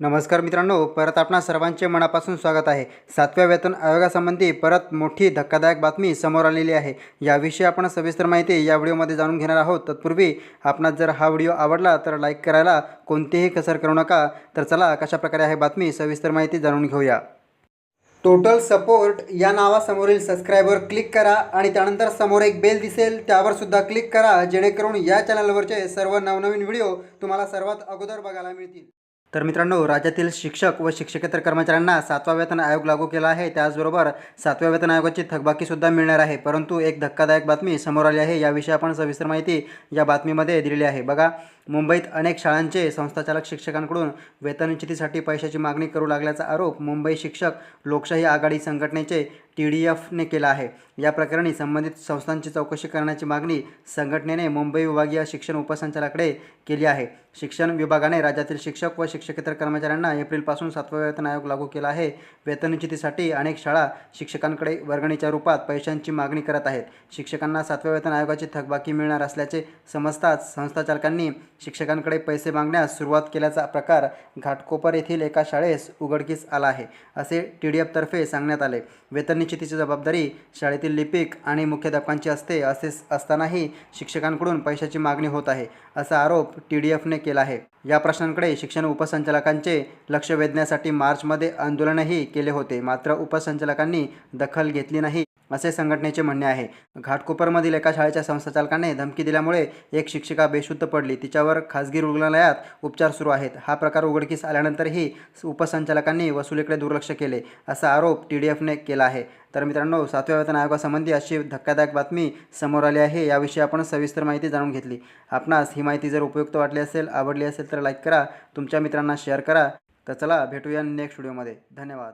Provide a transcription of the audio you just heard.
नमस्कार मित्रांनो परत आपणा सर्वांचे मनापासून स्वागत आहे. सातव्या वेतन आयोगासंबंधी परत मोठी धक्कादायक बातमी समोर आलेली आहे. याविषयी आपण सविस्तर माहिती या व्हिडिओमध्ये जाणून घेणार आहोत. तत्पूर्वी आपणास जर हा व्हिडिओ आवडला तर लाईक करायला कोणतीही कसर करू नका. तर चला कशाप्रकारे आहे बातमी सविस्तर माहिती जाणून घेऊया. टोटल सपोर्ट या नावासमोरील सबस्क्राईबवर क्लिक करा आणि त्यानंतर समोर एक बेल दिसेल त्यावर सुद्धा क्लिक करा जेणेकरून या चॅनलवरचे सर्व नवनवीन व्हिडिओ तुम्हाला सर्वात अगोदर बघायला मिळतील. तर मित्रांनो राज्यातील शिक्षक व शिक्षकेतर कर्मचाऱ्यांना सातवा वेतन आयोग लागू केला आहे. त्याचबरोबर सातव्या वेतन आयोगाची थकबाकीसुद्धा मिळणार आहे. परंतु एक धक्कादायक बातमी समोर आली आहे. याविषयी आपण सविस्तर माहिती या बातमीमध्ये दिलेली आहे. बघा मुंबईत अनेक शाळांचे संस्थाचालक शिक्षकांकडून वेतन पैशाची मागणी करू लागल्याचा आरोप मुंबई शिक्षक लोकशाही आघाडी संघटनेचे टी डी एफने केला आहे. या प्रकरणी संबंधित संस्थांची चौकशी करण्याची मागणी संघटनेने मुंबई विभागीय शिक्षण उपसंचालकाकडे केली आहे. शिक्षण विभागाने राज्यातील शिक्षक व शिक्षकेतर कर्मचाऱ्यांना एप्रिलपासून सातवा वेतन आयोग लागू केला आहे. वेतनचितीसाठी अनेक शाळा शिक्षकांकडे वर्गणीच्या रूपात पैशांची मागणी करत आहेत. शिक्षकांना सातव्या वेतन आयोगाची थकबाकी मिळणार असल्याचे समजताच संस्थाचालकांनी शिक्षकांकडे पैसे मागण्यास सुरुवात केल्याचा प्रकार घाटकोपर येथील एका शाळेस उघडकीस आला आहे असे टी डी एफतर्फे सांगण्यात आले. वेतन निश्चितीची जबाबदारी शाळेतील लिपिक आणि मुख्याध्यापकांची असते असे असतानाही शिक्षकांकडून पैशाची मागणी होत आहे असा आरोप टी डी एफने केला आहे. या प्रश्नांकडे शिक्षण उपसंचालकांचे लक्ष वेधण्यासाठी मार्चमध्ये आंदोलनही केले होते मात्र उपसंचालकांनी दखल घेतली नाही. असे संघटनेचे म्हणणे आहे. घाटकोपरमधील एका शाळेच्या संस्थाचालकाने धमकी दिल्यामुळे एक शिक्षिका बेशुद्ध पडली. तिच्यावर खासगी रुग्णालयात उपचार सुरू आहेत. हा प्रकार उघडकीस आल्यानंतरही उपसंचालकांनी वसुलीकडे दुर्लक्ष केले असा आरोप टी डी एफने केला आहे. तर मित्रांनो सातव्या वेतन आयोगासंबंधी अशी धक्कादायक बातमी समोर आली आहे. याविषयी आपण सविस्तर माहिती जाणून घेतली. आपणास ही माहिती जर उपयुक्त वाटली असेल आवडली असेल तर लाईक करा. तुमच्या मित्रांना शेअर करा. तर चला भेटूया नेक्स्ट व्हिडिओमध्ये. धन्यवाद.